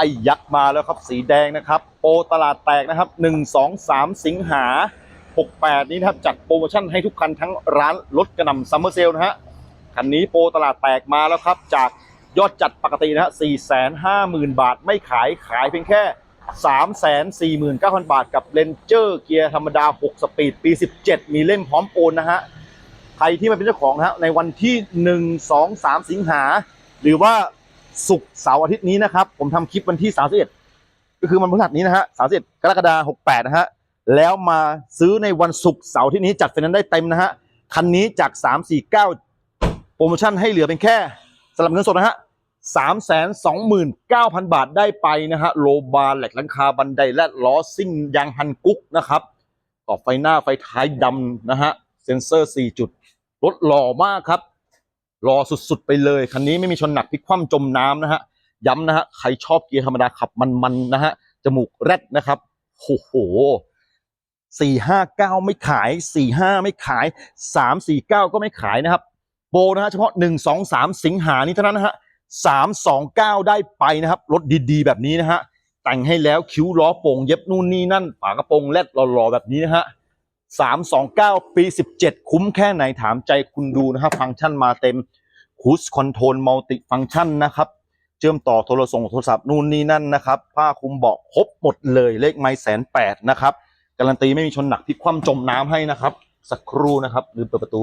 ไอ้ยักษ์มาแล้วครับสีแดงนะครับโปตลาดแตกนะครับ 1 2 3 สิงหา 68 นี้นะครับจัดโปรโมชั่นให้ทุกคันทั้งร้านรถกระนำซัมเมอร์เซลนะฮะคันนี้โปรตลาดแตกมาแล้วครับ จากยอดจัดปกตินะฮะ450,000 บาทไม่ขายขายเพียงแค่ 349,000 บาทกับ Ranger เกียร์ธรรมดา 6 สปีดปี 17 มีเล่มพร้อมโอนนะฮะใครที่มาเป็นเจ้าของนะฮะในวันที่ 1 2 3 สิงหา หรือว่า ศุกร์เสาร์อาทิตย์นี้นะครับ ผมทำคลิปวันที่31ก็คือวันพฤหัสนี้นะฮะ31กรกฎาคม68นะฮะแล้วมาซื้อในวันศุกร์เสาร์ที่นี้จัดไฟแนนซ์ได้เต็มนะฮะคันนี้จาก349โปรโมชั่นให้เหลือเป็นแค่สำหรับเงินสดนะฮะ329,000บาทได้ไปนะฮะโลบาร์แหลกลังคาบันไดและล้อซิ่งยางฮันกุ๊กนะครับต่อไฟหน้าไฟท้ายดำนะฮะเซ็นเซอร์4จุดรถหล่อมากครับ รอสุดๆไปเลย คันนี้ไม่มีชนหนักพลิกคว่ำจมน้ำนะฮะ ย้ำนะฮะ ใครชอบเกียร์ธรรมดาขับมันๆนะฮะ จมูกแรดนะครับโอ้โหสี่ห้าเก้าไม่ขายสี่ห้าไม่ขายสามสี่เก้าก็ไม่ขายนะครับโบนะฮะเฉพาะหนึ่งสองสามสิงหานี้เท่านั้นนะฮะสามสองเก้าได้ไปนะครับ รถดีๆ แบบนี้นะฮะ แต่งให้แล้วคิ้วล้อโป่งเย็บนู่นนี่นั่นฝากระโปรงแรดหล่อๆแบบนี้นะฮะสามสองเก้าปีสิบเจ็ดคุ้มแค่ไหนถามใจคุณดูนะครับฟังก์ชันมาเต็ม คูสคอนโทรลมัลติฟังก์ชันนะครับ เชื่อมต่อโทรศัพท์โทรศัพท์นู่นนี่นั่นนะครับ ผ้าคลุมเบาะครบหมดเลยเลขไม้แสนแปดนะครับ การันตีไม่มีชนหนักพิกคว่ำจมน้ำให้นะครับ สักครู่นะครับลืมเปิดประตู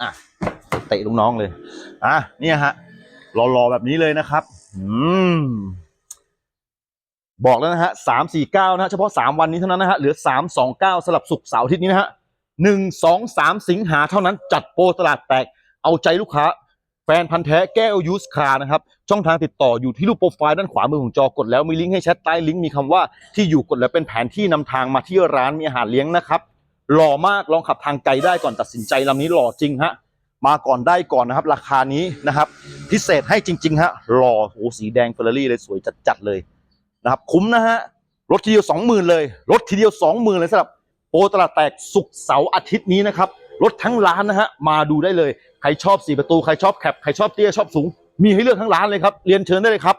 อะ เตะลูกน้องเลย อะเนี่ยฮะรอๆแบบนี้เลยนะครับ อืมบอกแล้วนะฮะสามสี่เก้านะฮะเฉพาะสามวันนี้เท่านั้นนะฮะ เหลือสามสองเก้าสลับสุกเสาร์อาทิตย์นี้นะฮะหนึ่งสองสามสิงหาเท่านั้นจัดโปรตลาดแตก เอาใจลูกค้า ฟนพันธ์แท้แก้วยูสคานะครับ ช่องทางติดต่ออยู่ที่รูปโปรไฟล์ด้านขวามือของจอกดแล้วมีลิงก์ให้แชทใต้ลิงก์มีคำว่าที่อยู่กดแล้วเป็นแผนที่นำทางมาที่ร้านมีอาหารเลี้ยงนะครับหล่อมากลองขับทางไกลได้ก่อนตัดสินใจลำนี้หล่อจริงฮะมาก่อนได้ก่อนนะครับ ราคานี้นะครับ พิเศษให้จริง ๆ ฮะหล่อโอ้โหสีแดงเฟอร์รารี่เลยสวยจัดๆเลยนะครับคุ้มนะฮะรถทีเดียวสองหมื่นเลย รถทีเดียวสองหมื่นเลยสำหรับโปรตลาดแตกสุกร์เสาร์อาทิตย์นี้นะครับ รถทั้งร้านนะฮะมาดูได้เลย ใครชอบสี่ประตูใครชอบแคปใครชอบเตี้ยชอบสูง มีให้เลือกทั้งร้านเลยครับเรียนเชิญได้เลยครับ